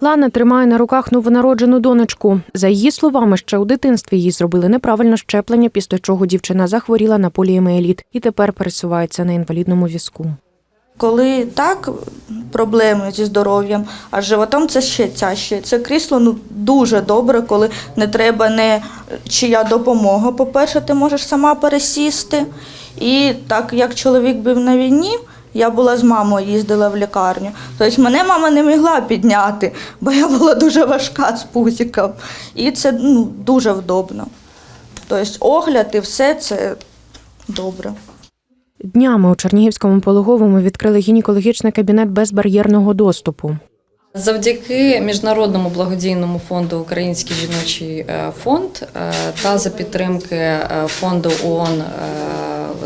Лана тримає на руках новонароджену донечку. За її словами, ще у дитинстві їй зробили неправильне щеплення, після чого дівчина захворіла на поліеміеліт і тепер пересувається на інвалідному візку. Коли так проблеми зі здоров'ям, а з животом це ще тяжче. Це крісло ну дуже добре, коли не треба не чия допомога. По-перше, ти можеш сама пересісти. І так як чоловік був на війні, я була з мамою, їздила в лікарню. Тобто мене мама не могла підняти, бо я була дуже важка з пузиком. І це ну, дуже вдобно. Тобто огляд і все це добре. Днями у Чернігівському пологовому відкрили гінекологічний кабінет безбар'єрного доступу. Завдяки міжнародному благодійному фонду Український жіночий е, фонд е, та за підтримки е, фонду ООН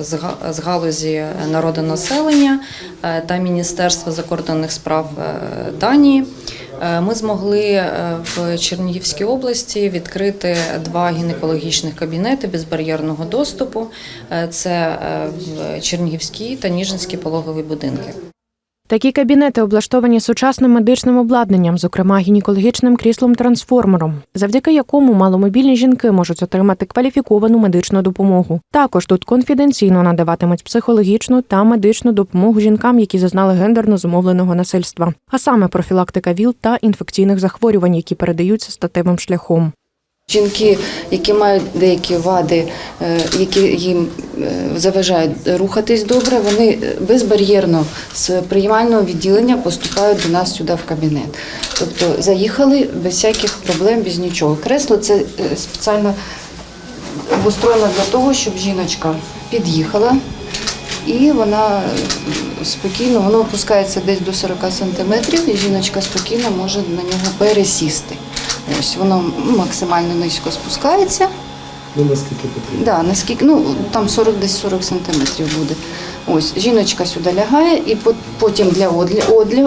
з га- з галузі народонаселення е, та Міністерства закордонних справ е, Данії. е, Ми змогли в Чернігівській області відкрити два гінекологічних кабінети безбар'єрного доступу. Це в Чернігівській та Ніжинській пологові будинки. Такі кабінети облаштовані сучасним медичним обладнанням, зокрема гінекологічним кріслом-трансформером, завдяки якому маломобільні жінки можуть отримати кваліфіковану медичну допомогу. Також тут конфіденційно надаватимуть психологічну та медичну допомогу жінкам, які зазнали гендерно зумовленого насильства, а саме профілактика ВІЛ та інфекційних захворювань, які передаються статевим шляхом. Жінки, які мають деякі вади, е, які їм е, заважають рухатись добре, вони безбар'єрно з приймального відділення поступають до нас сюди в кабінет. Тобто заїхали без всяких проблем, без нічого. Кресло це е, спеціально обустроєно для того, щоб жіночка під'їхала. І вона спокійно, воно опускається десь до 40 сантиметрів, і жіночка спокійно може на нього пересісти. Ось воно максимально низько спускається. Ну, наскільки потрібно. Да, наскільки, ну там 40 десь 40 сантиметрів буде. Ось жіночка сюди лягає, і потім для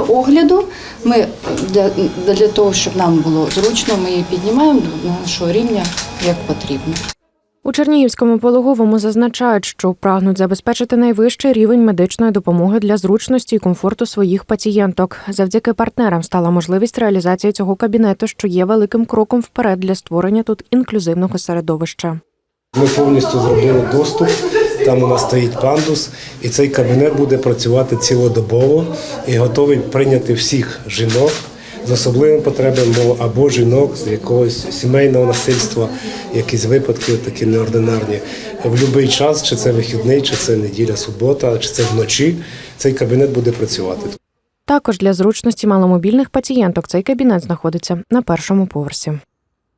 огляду ми для, для того, щоб нам було зручно, ми її піднімаємо до нашого рівня як потрібно. У Чернігівському пологовому зазначають, що прагнуть забезпечити найвищий рівень медичної допомоги для зручності і комфорту своїх пацієнток. Завдяки партнерам стала можливість реалізації цього кабінету, що є великим кроком вперед для створення тут інклюзивного середовища. Ми повністю зробили доступ. Там у нас стоїть пандус, і цей кабінет буде працювати цілодобово і готовий прийняти всіх жінок з особливими потребами або жінок з якогось сімейного насильства, якісь випадки такі неординарні. В будь-який час, чи це вихідний, чи це неділя, субота, чи це вночі. Цей кабінет буде працювати. Також для зручності маломобільних пацієнток цей кабінет знаходиться на першому поверсі.